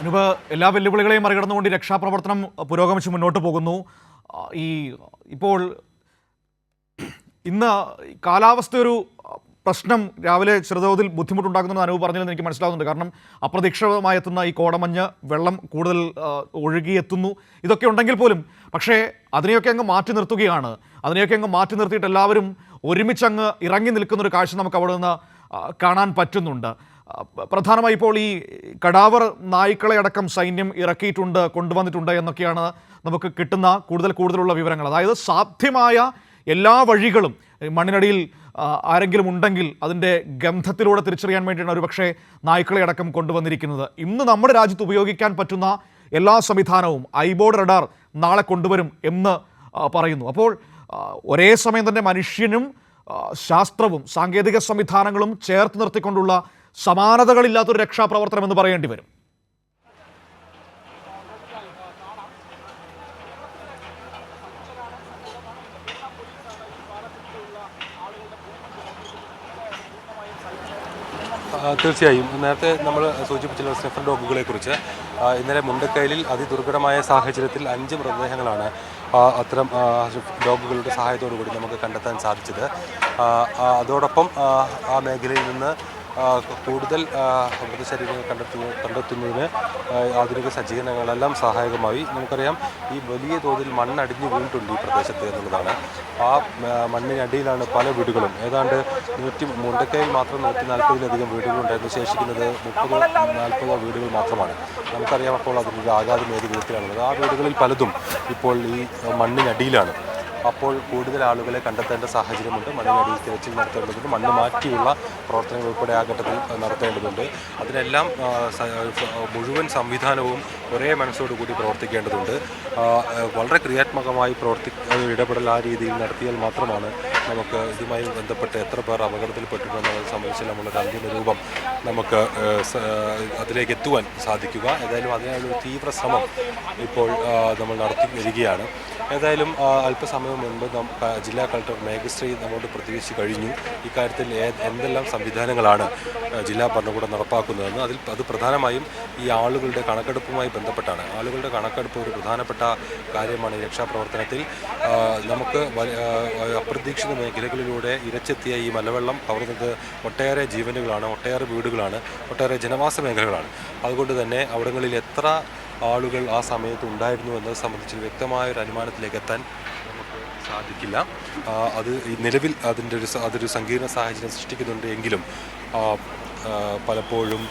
അനുപ് എല്ലാ വെല്ലുവിളികളെയും മറികടന്നുകൊണ്ട് രക്ഷാപ്രവർത്തനം പുരോഗമിച്ച് മുന്നോട്ട് പോകുന്നു. ഈ ഇപ്പോൾ ഇന്ന് കാലാവസ്ഥ ഒരു പ്രശ്നം രാവിലെ ചെറുതോതിൽ ബുദ്ധിമുട്ടുണ്ടാക്കുന്നെന്ന് അനുവ് പറഞ്ഞില്ലെന്ന് എനിക്ക് മനസ്സിലാവുന്നുണ്ട്. കാരണം അപ്രതീക്ഷിതമായി എത്തുന്ന ഈ കോടമഞ്ഞ് വെള്ളം കൂടുതൽ ഒഴുകിയെത്തുന്നു. ഇതൊക്കെ ഉണ്ടെങ്കിൽ പോലും പക്ഷേ അതിനെയൊക്കെ അങ്ങ് മാറ്റി നിർത്തുകയാണ്. അതിനെയൊക്കെ അങ്ങ് മാറ്റി നിർത്തിയിട്ട് എല്ലാവരും ഒരുമിച്ചങ്ങ് ഇറങ്ങി നിൽക്കുന്നൊരു കാഴ്ച നമുക്ക് അവിടെ നിന്ന് കാണാൻ പറ്റുന്നുണ്ട്. പ്രധാനമായി ഇപ്പോൾ ഈ കടാവർ നായ്ക്കളെ അടക്കം സൈന്യം ഇറക്കിയിട്ടുണ്ട് കൊണ്ടുവന്നിട്ടുണ്ട് എന്നൊക്കെയാണ് നമുക്ക് കിട്ടുന്ന കൂടുതൽ കൂടുതലുള്ള വിവരങ്ങൾ. അതായത് സാധ്യമായ എല്ലാ വഴികളും മണ്ണിനടിയിൽ ആരെങ്കിലും ഉണ്ടെങ്കിൽ അതിന്റെ ഗന്ധത്തിലൂടെ തിരിച്ചറിയാൻ വേണ്ടിയാണ് ഒരു പക്ഷേ നായ്ക്കളെ അടക്കം കൊണ്ടുവന്നിരിക്കുന്നത്. ഇന്ന് നമ്മുടെ രാജ്യത്ത് ഉപയോഗിക്കാൻ പറ്റുന്ന എല്ലാ സംവിധാനവും ഐബോർഡ് റഡാർ നാളെ കൊണ്ടുവരും എന്ന് പറയുന്നു. അപ്പോൾ ഒരേ സമയം തന്നെ മനുഷ്യനും ശാസ്ത്രവും സാങ്കേതിക സംവിധാനങ്ങളും ചേർത്ത് നിർത്തിക്കൊണ്ടുള്ള സമാനതകളില്ലാത്തൊരു രക്ഷാപ്രവർത്തനം എന്ന് പറയേണ്ടി വരും. തീർച്ചയായും. നേരത്തെ നമ്മൾ സൂചിപ്പിച്ചുള്ള സ്നിഫർ ഡോഗുകളെ കുറിച്ച് ഇന്നലെ മുണ്ടക്കയലിൽ അതിദുർഘടമായ സാഹചര്യത്തിൽ അഞ്ച് മൃതദേഹങ്ങളാണ് അത്തരം ഡോഗുകളുടെ സഹായത്തോടു കൂടി നമുക്ക് കണ്ടെത്താൻ സാധിച്ചത്. അതോടൊപ്പം ആ, മേഖലയിൽ നിന്ന് കൂടുതൽ മൃതശരീരങ്ങൾ കണ്ടെത്തുന്ന കണ്ടെത്തുന്നതിന് ആധുനിക സജ്ജീകരണങ്ങളെല്ലാം സഹായകമായി. നമുക്കറിയാം ഈ വലിയ തോതിൽ മണ്ണടിഞ്ഞു വീണിട്ടുണ്ട് ഈ പ്രദേശത്ത് എന്നുള്ളതാണ്. ആ ആ, മണ്ണിനടിയിലാണ് പല വീടുകളും. ഏതാണ്ട് നൂറ്റി മുണ്ടക്കയിൽ മാത്രം നൂറ്റി നാൽപ്പതിലധികം വീടുകളുണ്ടായിരുന്നു ശേഷിക്കുന്നത് മുപ്പത് നാൽപ്പത് വീടുകൾ മാത്രമാണ്. നമുക്കറിയാം അപ്പോൾ അതിന്റെ ആഘാതം ഏത് വിധത്തിലാണുള്ളത്. ആ വീടുകളിൽ പലതും ഇപ്പോൾ ഈ മണ്ണിനടിയിലാണ്. അപ്പോൾ കൂടുതൽ ആളുകളെ കണ്ടെത്തേണ്ട സാഹചര്യമുണ്ട്. മണ്ണിനടിയിൽ തിരച്ചിൽ നടത്തേണ്ടതുണ്ട്. മണ്ണ് മാറ്റിയുള്ള പ്രവർത്തനങ്ങൾ ഉൾപ്പെടെ ആ ഘട്ടത്തിൽ നടത്തേണ്ടതുണ്ട്. അതിനെല്ലാം മുഴുവൻ സംവിധാനവും ഒരേ മനസ്സോടുകൂടി പ്രവർത്തിക്കേണ്ടതുണ്ട്. വളരെ ക്രിയാത്മകമായി പ്രവർത്തി ഇടപെടൽ ആ രീതിയിൽ നടത്തിയാൽ മാത്രമാണ് നമുക്ക് ഇതുമായി ബന്ധപ്പെട്ട് എത്ര പേർ അപകടത്തിൽപ്പെട്ടിട്ടുണ്ടെന്നത് സംബന്ധിച്ച് നമ്മളൊരു അന്തിമ രൂപം നമുക്ക് അതിലേക്ക് എത്തുവാൻ സാധിക്കുക. ഏതായാലും അതിനായുള്ള തീവ്ര ശ്രമം ഇപ്പോൾ നമ്മൾ നടത്തി വരികയാണ്. ഏതായാലും അല്പസമയം മുൻപ് ജില്ലാ കളക്ടർ മേഘശ്രീ നമ്മോട് പ്രതികരിച്ചു കഴിഞ്ഞു. ഇക്കാര്യത്തിൽ എന്തെല്ലാം സംവിധാനങ്ങളാണ് ജില്ലാ ഭരണകൂടം നടപ്പാക്കുന്നതെന്ന് അതിൽ അത് പ്രധാനമായും ഈ ആളുകളുടെ കണക്കെടുപ്പുമായി ബന്ധപ്പെട്ടാണ്. ആളുകളുടെ കണക്കെടുപ്പ് ഒരു പ്രധാനപ്പെട്ട കാര്യമാണ് ഈ രക്ഷാപ്രവർത്തനത്തിൽ. നമുക്ക് അപ്രതീക്ഷിത മേഖലകളിലൂടെ ഇരച്ചെത്തിയ ഈ മലവെള്ളം കവർന്നത് ഒട്ടേറെ ജീവനുകളാണ് ഒട്ടേറെ വീടുകളാണ് ഒട്ടേറെ ജനവാസ മേഖലകളാണ്. അതുകൊണ്ട് തന്നെ അവിടങ്ങളിൽ എത്ര ആളുകൾ ആ സമയത്ത് ഉണ്ടായിരുന്നു എന്നത് സംബന്ധിച്ച് വ്യക്തമായ ഒരു അനുമാനത്തിലേക്ക് എത്താൻ സാധിക്കില്ല. അത് നിലവിൽ അതിന്റെ ഒരു അതൊരു സങ്കീർണ സാഹചര്യം സൃഷ്ടിക്കുന്നുണ്ട് എങ്കിലും പലപ്പോഴും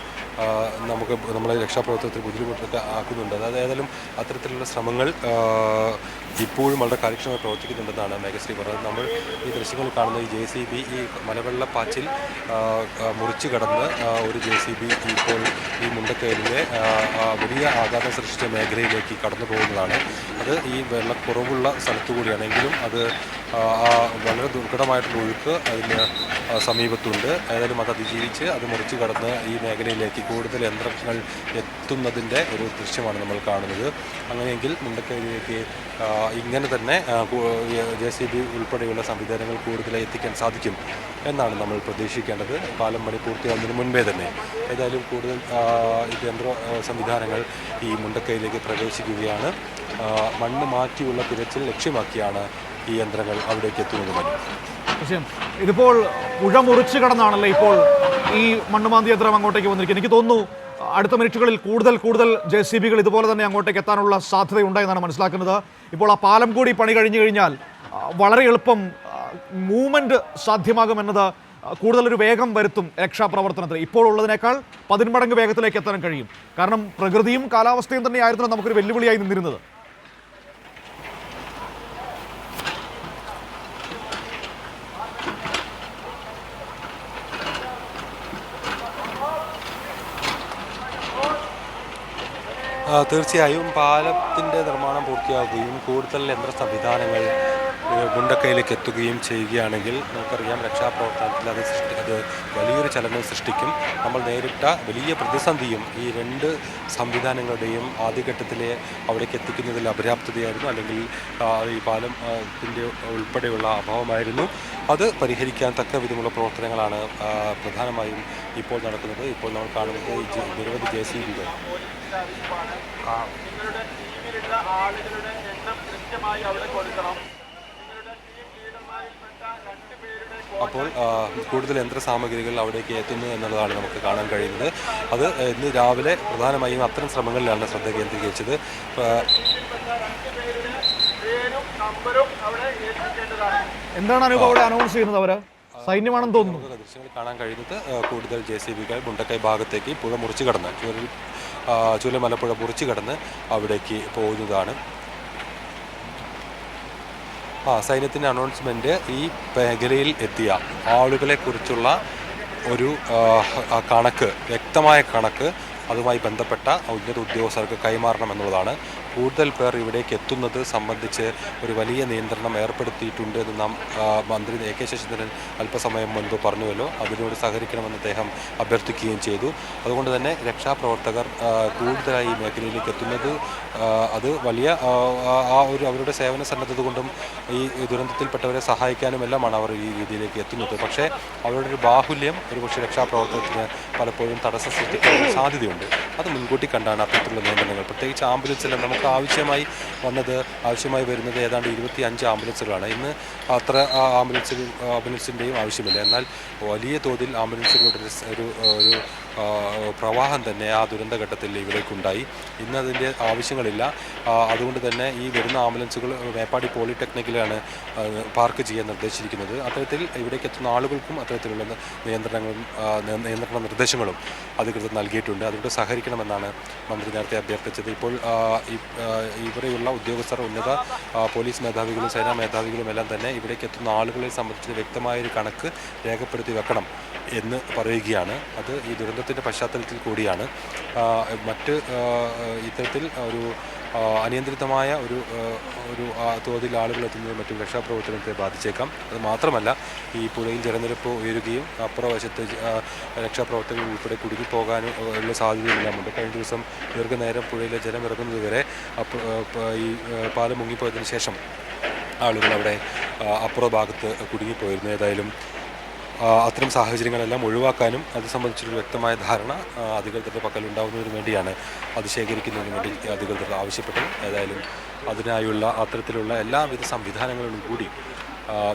നമുക്ക് നമ്മളെ രക്ഷാപ്രവർത്തനത്തിൽ ബുദ്ധിമുട്ടൊക്കെ ആക്കുന്നുണ്ട്. അതായത് ഏതായാലും അത്തരത്തിലുള്ള ശ്രമങ്ങൾ ഇപ്പോഴും വളരെ കാര്യക്ഷമമായി പ്രവർത്തിക്കുന്നുണ്ടെന്നാണ് മേഘശ്രീ പറഞ്ഞത്. നമ്മൾ ഈ ദൃശ്യങ്ങൾ കാണുന്ന ഈ ജെ സി ബി ഈ മലവെള്ളപ്പാച്ചിൽ പാച്ചിൽ മുറിച്ച് കടന്ന് ഒരു ജെ സി ബി ഇപ്പോൾ ഈ മുണ്ടക്കയിലെ വലിയ ആഘാതം സൃഷ്ടിച്ച മേഖലയിലേക്ക് കടന്നു പോകുന്നതാണ്. അത് ഈ വെള്ളക്കുറവുള്ള സ്ഥലത്തു കൂടിയാണെങ്കിലും അത് വളരെ ദുർഘടമായിട്ടുള്ള ഒഴുക്ക് അതിന് സമീപത്തുണ്ട്. ഏതായാലും അത് അതിജീവിച്ച് അത് മുറിച്ച് കടന്ന് ഈ മേഖലയിലേക്ക് കൂടുതൽ യന്ത്രങ്ങൾ എത്തുന്നതിന്റെ ഒരു ദൃശ്യമാണ് നമ്മൾ കാണുന്നത്. അങ്ങനെയെങ്കിൽ മുണ്ടക്കൈയിലേക്ക് ഇങ്ങനെ തന്നെ ജെ സി ബി ഉൾപ്പെടെയുള്ള സംവിധാനങ്ങൾ കൂടുതലായി എത്തിക്കാൻ സാധിക്കും എന്നാണ് നമ്മൾ പ്രതീക്ഷിക്കേണ്ടത്. കാലം മണി പൂർത്തിയാകുന്നതിന് മുൻപേ തന്നെ. ഏതായാലും കൂടുതൽ യന്ത്ര സംവിധാനങ്ങൾ ഈ മുണ്ടക്കൈയിലേക്ക് പ്രവേശിക്കുകയാണ്. മണ്ണ് മാറ്റിയുള്ള തിരച്ചിൽ ലക്ഷ്യമാക്കിയാണ് ഈ യന്ത്രങ്ങൾ അവിടേക്ക് എത്തുന്നത്. ഇതിപ്പോൾ പുഴ മുറിച്ച് കടന്നാണല്ലോ ഇപ്പോൾ ഈ മണ്ണുമാന്തി യന്ത്രം അങ്ങോട്ടേക്ക് വന്നിരിക്കുന്നത് എനിക്ക് തോന്നുന്നു അടുത്ത മിനിറ്റുകളിൽ കൂടുതൽ കൂടുതൽ ജെ സി ബികൾ ഇതുപോലെ തന്നെ അങ്ങോട്ടേക്ക് എത്താനുള്ള സാധ്യതയുണ്ടെന്നാണ് മനസ്സിലാക്കുന്നത്. ഇപ്പോൾ ആ പാലം കൂടി പണി കഴിഞ്ഞു കഴിഞ്ഞാൽ വളരെ എളുപ്പം മൂവ്മെന്റ് സാധ്യമാകുമെന്നത് കൂടുതലൊരു വേഗം വരുത്തും രക്ഷാപ്രവർത്തനത്തിന്. ഇപ്പോൾ ഉള്ളതിനേക്കാൾ പതിന്മടങ്ങ് വേഗത്തിലേക്ക് എത്താൻ കഴിയും. കാരണം പ്രകൃതിയും കാലാവസ്ഥയും തന്നെയായിരുന്നു നമുക്കൊരു വെല്ലുവിളിയായി നിന്നിരുന്നത്. തീർച്ചയായും പാലത്തിന്റെ നിർമ്മാണം പൂർത്തിയാക്കുകയും കൂടുതൽ യന്ത്ര സംവിധാനങ്ങൾ ഏഹ്, മുണ്ടക്കൈയിലേക്ക് എത്തുകയും ചെയ്യുകയാണെങ്കിൽ നമുക്കറിയാം രക്ഷാപ്രവർത്തനത്തിൽ അത് സൃഷ്ടി അത് വലിയൊരു ചലനം സൃഷ്ടിക്കും. നമ്മൾ നേരിട്ട വലിയ പ്രതിസന്ധിയും ഈ രണ്ട് സംവിധാനങ്ങളുടെയും ആദ്യഘട്ടത്തിലെ അവിടേക്ക് എത്തിക്കുന്നതിൽ അപര്യാപ്തതയായിരുന്നു. അല്ലെങ്കിൽ ഈ പാലം ആ, ത്തിന്റെ ഉൾപ്പെടെയുള്ള അഭാവമായിരുന്നു. അത് പരിഹരിക്കാൻ തക്ക വിധമുള്ള പ്രവർത്തനങ്ങളാണ് പ്രധാനമായും ഇപ്പോൾ നടക്കുന്നത്. ഇപ്പോൾ നമ്മൾ കാണുന്നത് നിരവധി ജെ സി ബികൾ. ആളുകളുടെ എണ്ണം കൃത്യമായി അവിടെ കൊടുക്കണം നിങ്ങളുടെ ടീം ലീഡർമാരിൽപ്പെട്ട രണ്ട് പേരുടെ അപ്പോൾ കൂടുതൽ യന്ത്ര സാമഗ്രികൾ അവിടേക്ക് എത്തുന്നു എന്നുള്ളതാണ് നമുക്ക് കാണാൻ കഴിയുന്നത്. അത് ഇന്ന് രാവിലെ പ്രധാനമായും അത്തരം ശ്രമങ്ങളിലാണ് ശ്രദ്ധ കേന്ദ്രീകരിച്ചത്. എന്താണ് അനുഭവം അവിടെ അനൗൺസ് ചെയ്യുന്നത് അവർ? സൈന്യമാണെന്ന് തോന്നുന്നു. ദൃശ്യങ്ങൾ കാണാൻ കഴിയുന്നത് കൂടുതൽ ജെ സി ബികൾ മുണ്ടക്കൈ ഭാഗത്തേക്ക് പുഴ മുറിച്ച് കടന്ന് ചുരൽ ചുരമലപ്പുഴ മുറിച്ച് കടന്ന് അവിടേക്ക് പോകുന്നതാണ്. സൈന്യത്തിന്റെ അനൗൺസ്മെന്റ് ഈ മേഖലയിൽ എത്തിയ ആളുകളെക്കുറിച്ചുള്ള ഒരു കണക്ക് വ്യക്തമായ കണക്ക് അതുമായി ബന്ധപ്പെട്ട ഉന്നത ഉദ്യോഗസ്ഥർക്ക് കൈമാറണം എന്നുള്ളതാണ് കൂടുതൽ പേർ ഇവിടേക്ക് എത്തുന്നത് സംബന്ധിച്ച് ഒരു വലിയ നിയന്ത്രണം ഏർപ്പെടുത്തിയിട്ടുണ്ട് എന്ന് നാം മന്ത്രി എ കെ ശശീന്ദ്രൻ അല്പസമയം മുൻപ് പറഞ്ഞുവല്ലോ. അതിനോട് സഹകരിക്കണമെന്ന് അദ്ദേഹം അഭ്യർത്ഥിക്കുകയും ചെയ്തു. അതുകൊണ്ട് തന്നെ രക്ഷാപ്രവർത്തകർ കൂടുതലായി മേഖലയിലേക്ക് എത്തുന്നത് അത് വലിയ ആ, ഒരു അവരുടെ സേവന സന്നദ്ധത കൊണ്ടും ഈ ദുരന്തത്തിൽപ്പെട്ടവരെ സഹായിക്കാനും എല്ലാമാണ് അവർ ഈ രീതിയിലേക്ക് എത്തുന്നത്. പക്ഷേ അവരുടെ ഒരു ബാഹുല്യം ഒരുപക്ഷെ രക്ഷാപ്രവർത്തനത്തിന് പലപ്പോഴും തടസ്സം സൃഷ്ടിക്കാൻ സാധ്യതയുണ്ട്. അത് മുൻകൂട്ടി കണ്ടാണ് അത്തരത്തിലുള്ള നിയന്ത്രണങ്ങൾ. പ്രത്യേകിച്ച് ആംബുലൻസിലും നമുക്ക് ആവശ്യമായി വന്നത് ആവശ്യമായി വരുന്നത് ഏതാണ്ട് ഇരുപത്തി അഞ്ച് ആംബുലൻസുകളാണ്. ഇന്ന് അത്ര ആംബുലൻസ് ആംബുലൻസിന്റെയും ആവശ്യമില്ല. എന്നാൽ വലിയ തോതിൽ ആംബുലൻസുകളുടെ ഒരു ഒരു പ്രവാഹം തന്നെ ആ ദുരന്തഘട്ടത്തിൽ ഇവിടേക്കുണ്ടായി. ഇന്ന് അതിന്റെ ആവശ്യങ്ങളില്ല. അതുകൊണ്ട് തന്നെ ഈ വരുന്ന ആംബുലൻസുകൾ മേപ്പാടി പോളിടെക്നിക്കിലാണ് പാർക്ക് ചെയ്യാൻ നിർദ്ദേശിച്ചിരിക്കുന്നത്. അത്തരത്തിൽ ഇവിടേക്ക് എത്തുന്ന ആളുകൾക്കും അത്തരത്തിലുള്ള നിയന്ത്രണങ്ങളും നിയന്ത്രണ നിർദ്ദേശങ്ങളും അധികൃതർ നൽകിയിട്ടുണ്ട്. അതുകൊണ്ട് സഹകരിക്കണമെന്നാണ് മന്ത്രി നേരത്തെ അഭ്യർത്ഥിച്ചത്. ഇപ്പോൾ ഇവിടെയുള്ള ഉദ്യോഗസ്ഥർ ഉന്നത പോലീസ് മേധാവികളും സേനാ മേധാവികളും എല്ലാം തന്നെ ഇവിടേക്ക് എത്തുന്ന ആളുകളെ സംബന്ധിച്ച് വ്യക്തമായൊരു കണക്ക് രേഖപ്പെടുത്തി വെക്കണം എന്ന് പറയുകയാണ്. അത് ഈ ദുരന്തത്തിന്റെ പശ്ചാത്തലത്തിൽ കൂടിയാണ്. മറ്റ് ഇത്തരത്തിൽ ഒരു അനിയന്ത്രിതമായ ഒരു ഒരു തോതിൽ ആളുകൾ എത്തുന്നത് മറ്റും രക്ഷാപ്രവർത്തനത്തെ ബാധിച്ചേക്കാം. അത് മാത്രമല്ല ഈ പുഴയിൽ ജലനിരപ്പ് ഉയരുകയും അപ്പുറവശത്ത് രക്ഷാപ്രവർത്തകർ ഉൾപ്പെടെ കുടുങ്ങിപ്പോകാനും ഉള്ള സാധ്യതയെല്ലാമുണ്ട് കഴിഞ്ഞ ദിവസം ദീർഘനേരം പുഴയിലെ ജലം ഇറങ്ങുന്നത് വരെ ഈ പാലം മുങ്ങിപ്പോയതിനു ശേഷം ആളുകൾ അവിടെ അപ്പുറ ഭാഗത്ത് കുടുങ്ങിപ്പോയിരുന്നു. ഏതായാലും അത്തരം സാഹചര്യങ്ങളെല്ലാം ഒഴിവാക്കാനും അത് സംബന്ധിച്ചൊരു വ്യക്തമായ ധാരണ അധികൃതരുടെ പക്കൽ ഉണ്ടാകുന്നതിന് വേണ്ടിയാണ് അത് ശേഖരിക്കുന്നതിന് വേണ്ടി അധികൃതർ ആവശ്യപ്പെട്ടത്. ഏതായാലും അതിനായുള്ള അത്തരത്തിലുള്ള എല്ലാവിധ സംവിധാനങ്ങളും കൂടി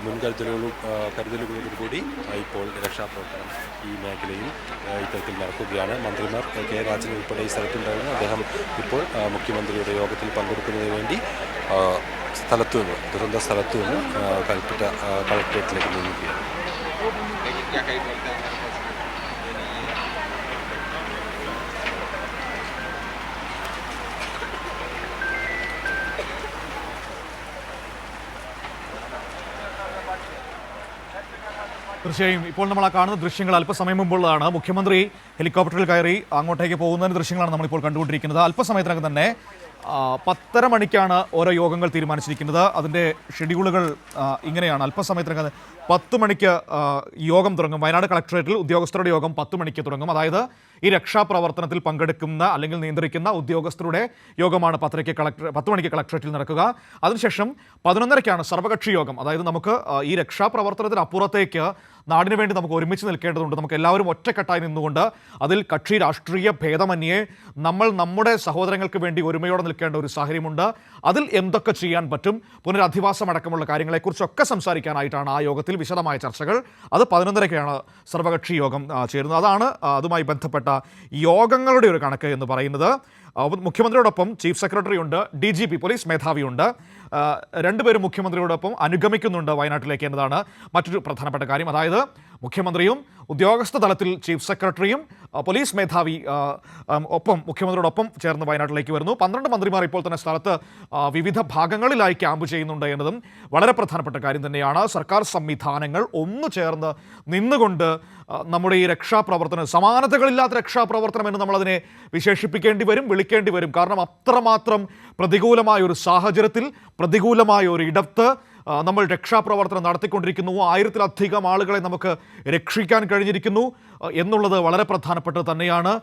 മുൻകരുതലുകളും കരുതലുകളോടും കൂടി ഇപ്പോൾ രക്ഷാപ്രവർത്തനം ഈ മേഖലയിൽ ഇത്തരത്തിൽ നടക്കുകയാണ്. മന്ത്രിമാർ കെ രാജൻ ഉൾപ്പെടെ ഈ സ്ഥലത്തുണ്ടായിരുന്നു. അദ്ദേഹം ഇപ്പോൾ മുഖ്യമന്ത്രിയുടെ യോഗത്തിൽ പങ്കെടുക്കുന്നതിന് വേണ്ടി സ്ഥലത്തു നിന്ന് ദുരന്ത സ്ഥലത്തു നിന്ന് കൽപ്പറ്റ കളക്ട്രേറ്റിലേക്ക് നീങ്ങുകയാണ്. തീർച്ചയായും ഇപ്പോൾ നമ്മൾ ആ കാണുന്ന ദൃശ്യങ്ങൾ അല്പസമയം മുമ്പുള്ളതാണ്. മുഖ്യമന്ത്രി ഹെലികോപ്റ്ററിൽ കയറി അങ്ങോട്ടേക്ക് പോകുന്നതിന് ദൃശ്യങ്ങളാണ് നമ്മളിപ്പോൾ കണ്ടുകൊണ്ടിരിക്കുന്നത്. അല്പസമയത്തിനകം തന്നെ പത്തര മണിക്കാണ് ഓരോ യോഗങ്ങൾ തീരുമാനിച്ചിരിക്കുന്നത്. അതിന്റെ ഷെഡ്യൂളുകൾ ഇങ്ങനെയാണ്. അല്പസമയത്തിനകം പത്ത് മണിക്ക് യോഗം തുടങ്ങും. വയനാട് കളക്ടറേറ്റിൽ ഉദ്യോഗസ്ഥരുടെ യോഗം പത്ത് മണിക്ക് തുടങ്ങും. അതായത് ഈ രക്ഷാപ്രവർത്തനത്തിൽ പങ്കെടുക്കുന്ന അല്ലെങ്കിൽ നിയന്ത്രിക്കുന്ന ഉദ്യോഗസ്ഥരുടെ യോഗമാണ് പത്തരയ്ക്ക് കളക്ടർ പത്ത് മണിക്ക് കളക്ടറേറ്റിൽ നടക്കുക. അതിനുശേഷം പതിനൊന്നരയ്ക്കാണ് സർവകക്ഷി യോഗം. അതായത് നമുക്ക് ഈ രക്ഷാപ്രവർത്തനത്തിന് അപ്പുറത്തേക്ക് നാടിന് വേണ്ടി നമുക്ക് ഒരുമിച്ച് നിൽക്കേണ്ടതുണ്ട്. നമുക്ക് എല്ലാവരും ഒറ്റക്കെട്ടായി നിന്നുകൊണ്ട് അതിൽ കക്ഷി രാഷ്ട്രീയ ഭേദമന്യേ നമ്മൾ നമ്മുടെ സഹോദരങ്ങൾക്ക് വേണ്ടി ഒരുമയോടെ നിൽക്കേണ്ട ഒരു സാഹചര്യമുണ്ട്. അതിൽ എന്തൊക്കെ ചെയ്യാൻ പറ്റും? പുനരധിവാസം അടക്കമുള്ള കാര്യങ്ങളെക്കുറിച്ചൊക്കെ സംസാരിക്കാനായിട്ടാണ് ആ യോഗത്തിൽ വിശദമായ ചർച്ചകൾ. അത് പതിനൊന്നരയ്ക്കാണ് സർവകക്ഷി യോഗം ചേരുന്നത്. അതാണ് അതുമായി ബന്ധപ്പെട്ട യോഗങ്ങളുടെ ഒരു കണക്ക് എന്ന് പറയുന്നത്. മുഖ്യമന്ത്രിയോടൊപ്പം ചീഫ് സെക്രട്ടറി ഉണ്ട് ഡി ജി പി പോലീസ് മേധാവിയുണ്ട്. രണ്ടുപേരും മുഖ്യമന്ത്രിയോടൊപ്പം അനുഗമിക്കുന്നുണ്ട് വയനാട്ടിലേക്ക് എന്നതാണ് മറ്റൊരു പ്രധാനപ്പെട്ട കാര്യം. അതായത് മുഖ്യമന്ത്രിയും ഉദ്യോഗസ്ഥ തലത്തിൽ ചീഫ് സെക്രട്ടറിയും പോലീസ് മേധാവി ഒപ്പം മുഖ്യമന്ത്രിയോടൊപ്പം ചേർന്ന് വയനാട്ടിലേക്ക് വരുന്നു. പന്ത്രണ്ട് മന്ത്രിമാർ ഇപ്പോൾ തന്നെ സ്ഥലത്ത് വിവിധ ഭാഗങ്ങളിലായി ക്യാമ്പ് ചെയ്യുന്നുണ്ട് എന്നതും വളരെ പ്രധാനപ്പെട്ട കാര്യം തന്നെയാണ്. സർക്കാർ സംവിധാനങ്ങൾ ഒന്നു ചേർന്ന് നിന്നുകൊണ്ട് നമ്മുടെ ഈ രക്ഷാപ്രവർത്തനം സമാനതകളില്ലാത്ത രക്ഷാപ്രവർത്തനം എന്ന് നമ്മളതിനെ വിശേഷിപ്പിക്കേണ്ടി വരും വിളിക്കേണ്ടി വരും. കാരണം അത്രമാത്രം പ്രതികൂലമായ ഒരു സാഹചര്യത്തിൽ പ്രതികൂലമായ ഒരു ഇടത്ത് നമ്മൾ രക്ഷാപ്രവർത്തനം നടത്തിക്കൊണ്ടിരിക്കുന്നു. ആയിരത്തിലധികം ആളുകളെ നമുക്ക് രക്ഷിക്കാൻ കഴിഞ്ഞിരിക്കുന്നു. എന്നുള്ളത് വളരെ പ്രധാനപ്പെട്ടത് തന്നെയാണ്.